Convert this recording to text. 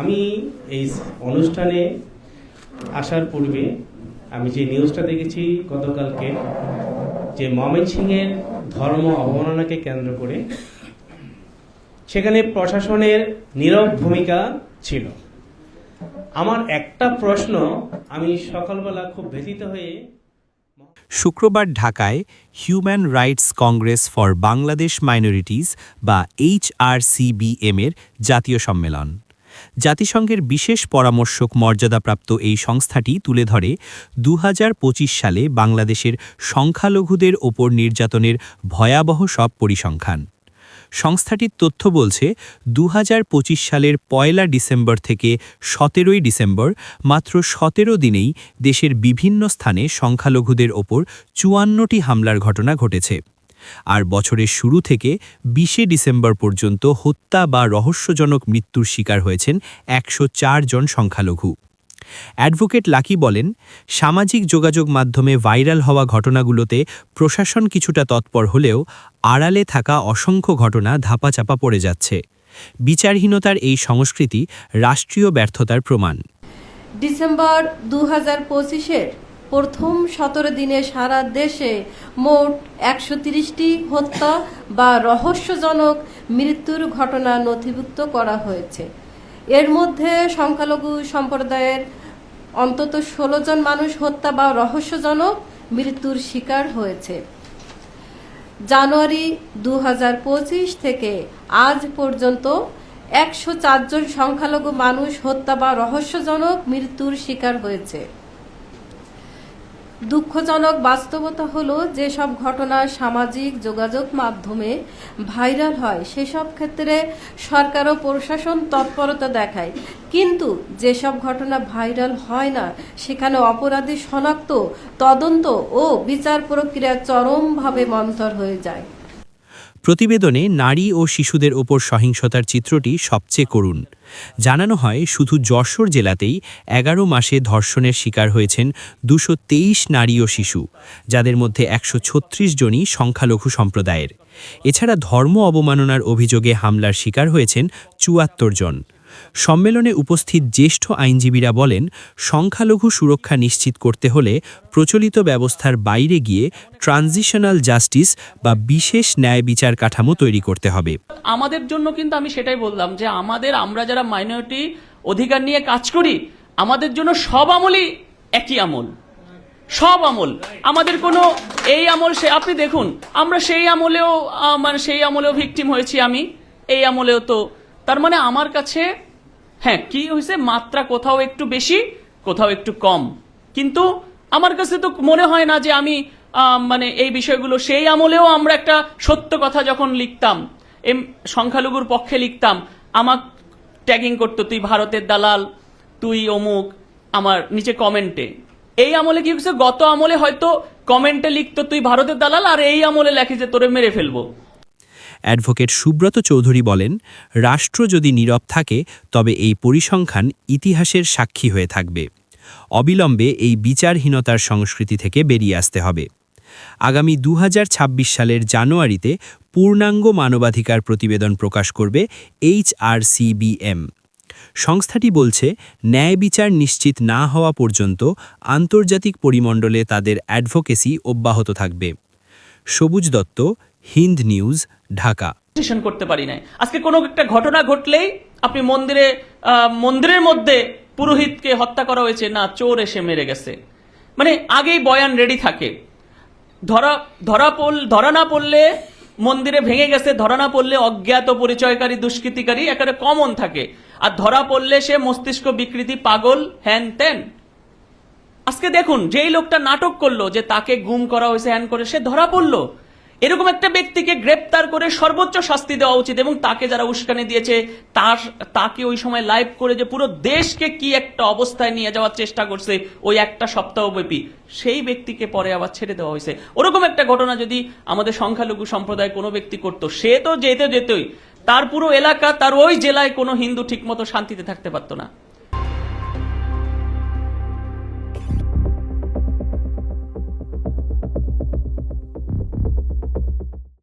আমি এই অনুষ্ঠানে আসার পূর্বে আমি যে নিউজটা দেখেছি গতকালকে, যে ময়মনসিংহের ধর্ম অবমাননাকে কেন্দ্র করে, সেখানে প্রশাসনের নীরব ভূমিকা ছিল। আমার একটা প্রশ্ন, আমি সকালবেলা খুব ব্যথিত হয়ে শুক্রবার ঢাকায় human rights congress for Bangladesh minorities বা এইচআরসিবিএম এর জাতীয় সম্মেলন। জাতিসংঘের বিশেষ পরামর্শক মর্যাদাপ্রাপ্ত এই সংস্থাটি তুলে ধরে, দুহাজার পঁচিশ সালে বাংলাদেশের সংখ্যালঘুদের ওপর নির্যাতনের ভয়াবহ সব পরিসংখ্যান। সংস্থাটির তথ্য বলছে দু হাজার পঁচিশ সালের পয়লা ডিসেম্বর থেকে সতেরোই ডিসেম্বর মাত্র সতেরো দিনেই দেশের বিভিন্ন স্থানে সংখ্যালঘুদের ওপর চুয়ান্নটি হামলার ঘটনা ঘটেছে। আর বছরের শুরু থেকে বিশে ডিসেম্বর পর্যন্ত হত্যা বা রহস্যজনক মৃত্যুর শিকার হয়েছেন একশো জন সংখ্যালঘু। অ্যাডভোকেট লাকি বলেন, সামাজিক যোগাযোগ মাধ্যমে ভাইরাল হওয়া ঘটনাগুলোতে প্রশাসন কিছুটা তৎপর হলেও আড়ালে থাকা অসংখ্য ঘটনা ধাপাচাপা পড়ে যাচ্ছে। বিচারহীনতার এই সংস্কৃতি রাষ্ট্রীয় ব্যর্থতার প্রমাণ। ডিসেম্বর দু হাজার পঁচিশের প্রথম সতেরো দিনে সারা দেশে মোট একশো তিরিশটি হত্যা বা রহস্যজনক মৃত্যুর ঘটনা নথিভুক্ত করা হয়েছে। এর মধ্যে সংখ্যালঘু সম্প্রদায়ের অন্তত ষোলো জন মানুষ হত্যা বা রহস্যজনক মৃত্যুর শিকার হয়েছে। জানুয়ারি দু হাজার পঁচিশ থেকে আজ পর্যন্ত একশো চারজন সংখ্যালঘু মানুষ হত্যা বা রহস্যজনক মৃত্যুর শিকার হয়েছে। দুঃখজনক বাস্তবতা হলো যেসব ঘটনা সামাজিক যোগাযোগ মাধ্যমে ভাইরাল হয়, সেসব ক্ষেত্রে সরকার ও প্রশাসন তৎপরতা দেখায়। কিন্তু যেসব ঘটনা ভাইরাল হয় না, সেখানে অপরাধী শনাক্ত, তদন্ত ও বিচার প্রক্রিয়া চরমভাবে মন্তর হয়ে যায়। প্রতিবেদনে নারী ও শিশুদের ওপর সহিংসতার চিত্রটি সবচেয়ে করুণ। জানানো হয়, শুধু যশোর জেলাতেই এগারো মাসে ধর্ষণের শিকার হয়েছেন দুশো নারী ও শিশু, যাদের মধ্যে একশো ছত্রিশ জনই সংখ্যালঘু সম্প্রদায়ের। এছাড়া ধর্ম অবমাননার অভিযোগে হামলার শিকার হয়েছেন চুয়াত্তর জন। সম্মেলনে উপস্থিত জ্যেষ্ঠ আইনজীবীরা বলেন, সংখ্যালঘু সুরক্ষা নিশ্চিত করতে হলে প্রচলিত ব্যবস্থার বাইরে গিয়ে ট্রানজিশনাল জাস্টিস বা বিশেষ ন্যায় বিচার কাঠামো তৈরি করতে হবে। আমাদের জন্য কিন্তু আমি সেটাই বললাম যে আমাদের আমরা যারা মাইনরিটি অধিকার নিয়ে কাজ করি, আমাদের জন্য সব আমলই একই আমল। সব আমল। আমাদের কোনো এই আমল সে, আপনি দেখুন, আমরা সেই আমলেও মানে সেই আমলেও ভিকটিম হয়েছি আমি, এই আমলেও তো তার মানে আমার কাছে হ্যাঁ কি হয়েছে? মাত্রা কোথাও একটু বেশি, কোথাও একটু কম। কিন্তু আমার কাছে তো মনে হয় না যে আমি মানে এই বিষয়গুলো, সেই আমলেও আমরা একটা সত্য কথা যখন লিখতাম, এম, সংখ্যালঘুর পক্ষে লিখতাম আমার ট্যাগিং করতো, তুই ভারতের দালাল, তুই অমুক, আমার নিচে কমেন্টে। এই আমলে কি হচ্ছে গত আমলে হয়তো কমেন্টে লিখতো, তুই ভারতের দালাল, আর এই আমলে লেখে যে তোরে মেরে ফেলব। অ্যাডভোকেট সুব্রত চৌধুরী বলেন, রাষ্ট্র যদি নীরব থাকে, তবে এই পরিসংখ্যান ইতিহাসের সাক্ষী হয়ে থাকবে। অবিলম্বে এই বিচারহীনতার সংস্কৃতি থেকে বেরিয়ে আসতে হবে। আগামী দু হাজার ছাব্বিশ সালের জানুয়ারিতে পূর্ণাঙ্গ মানবাধিকার প্রতিবেদন প্রকাশ করবে এইচআরসিবিএম। সংস্থাটি বলছে, ন্যায় বিচার নিশ্চিত না হওয়া পর্যন্ত আন্তর্জাতিক পরিমণ্ডলে তাদের অ্যাডভোকেসি অব্যাহত থাকবে। সবুজ দত্ত হিন্দ নিউজ, ঢাকা। স্টেশন করতে পারি নাই। আজকে কোনো একটা ঘটনা ঘটলেই আপনি মন্দিরে মন্দিরের মধ্যে পুরোহিতকে হত্যা করা হয়েছে, না, চোর এসে মেরে গেছে। মানে আগেই বয়ান রেডি থাকে। ধরা ধরা পড়ল ধরা না পড়লে মন্দিরে ভেঙে গেছে, ধরা না পড়লে অজ্ঞাত, পরিচয়কারী, দুষ্কৃতিকারী একেবারে কমন থাকে। আর ধরা পড়লে সে মস্তিষ্ক বিকৃতি, পাগল, হ্যান ত্যান। আজকে দেখুন, যেই লোকটা নাটক করল যে তাকে গুম করা হয়েছে, হ্যান করে, সে ধরা পড়ল। এরকম একটা ব্যক্তিকে গ্রেপ্তার করে সর্বোচ্চ শাস্তি দেওয়া উচিত এবং তাকে যারা উস্কানি দিয়েছে, তার, তাকে ওই সময় লাইভ করে যে পুরো দেশকে কি একটা অবস্থায় নিয়ে যাওয়ার চেষ্টা করছে ওই একটা সপ্তাহ ব্যাপী সেই ব্যক্তিকে পরে আবার ছেড়ে দেওয়া হয়েছে। ওরকম একটা ঘটনা যদি আমাদের সংখ্যালঘু সম্প্রদায় কোনো ব্যক্তি করতো, সে তো যেতে যেতেই, তার পুরো এলাকা, তার ওই জেলায় কোনো হিন্দু ঠিকমতো শান্তিতে থাকতে পারতো না।